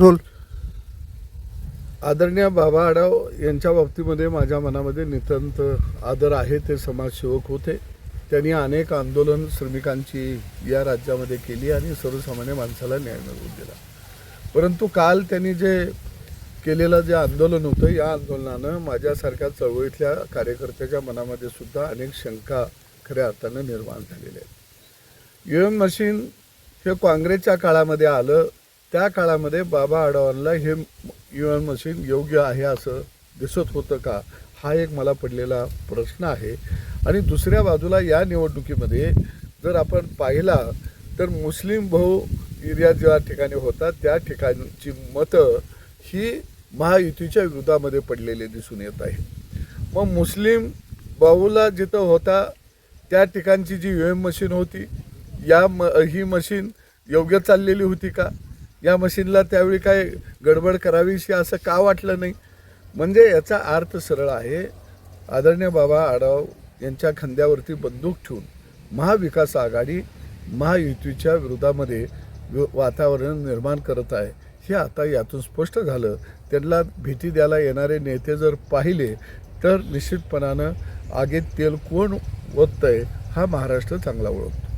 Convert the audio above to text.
Role. आदरणीय बाबा आढाव यांच्या बाबतीमध्ये माझ्या मनामध्ये नितांत आदर आहे ते समाजसेवक होते. त्यांनी अनेक आंदोलन श्रमिकांची या राज्यामध्ये केली आणि सर्वसामान्य माणसाला न्याय मिळवून दिला. परंतु काल त्यांनी जे केलेलं जे आंदोलन होतं या आंदोलनानं माझ्यासारख्या चळवळीतल्या कार्यकर्त्याच्या मनामध्ये सुद्धा अनेक शंका खऱ्या अर्थानं निर्माण झालेल्या आहेत. यू एम मशीन हे काँग्रेसच्या काळामध्ये आलं त्या काळामध्ये बाबा आढावांना हे यू एम मशीन योग्य आहे असं दिसत होतं का? हा एक मला पडलेला प्रश्न आहे. आणि दुसऱ्या बाजूला या निवडणुकीमध्ये जर आपण पाहिला तर मुस्लिम भाऊ एरिया ज्या ठिकाणी होता त्या ठिकाणची मतं ही महायुतीच्या विरोधामध्ये पडलेली दिसून येत आहे. मग मुस्लिम भाऊला जिथं होता त्या ठिकाणची जी यू एम मशीन होती या म ही मशीन योग्य चाललेली होती का? या मशीनला त्यावेळी काय गडबड करावीशी असं का वाटलं नाही? म्हणजे याचा अर्थ सरळ आहे. आदरणीय बाबा आढाव यांच्या खांद्यावरती बंदूक ठेवून महाविकास आघाडी महायुतीच्या विरोधामध्ये वातावरण निर्माण करत आहे. हे आता यातून स्पष्ट झालं. त्यांना भीती द्यायला येणारे नेते जर पाहिले तर निश्चितपणानं आगीत तेल कोण ओततंय हा महाराष्ट्र चांगला ओळखतो.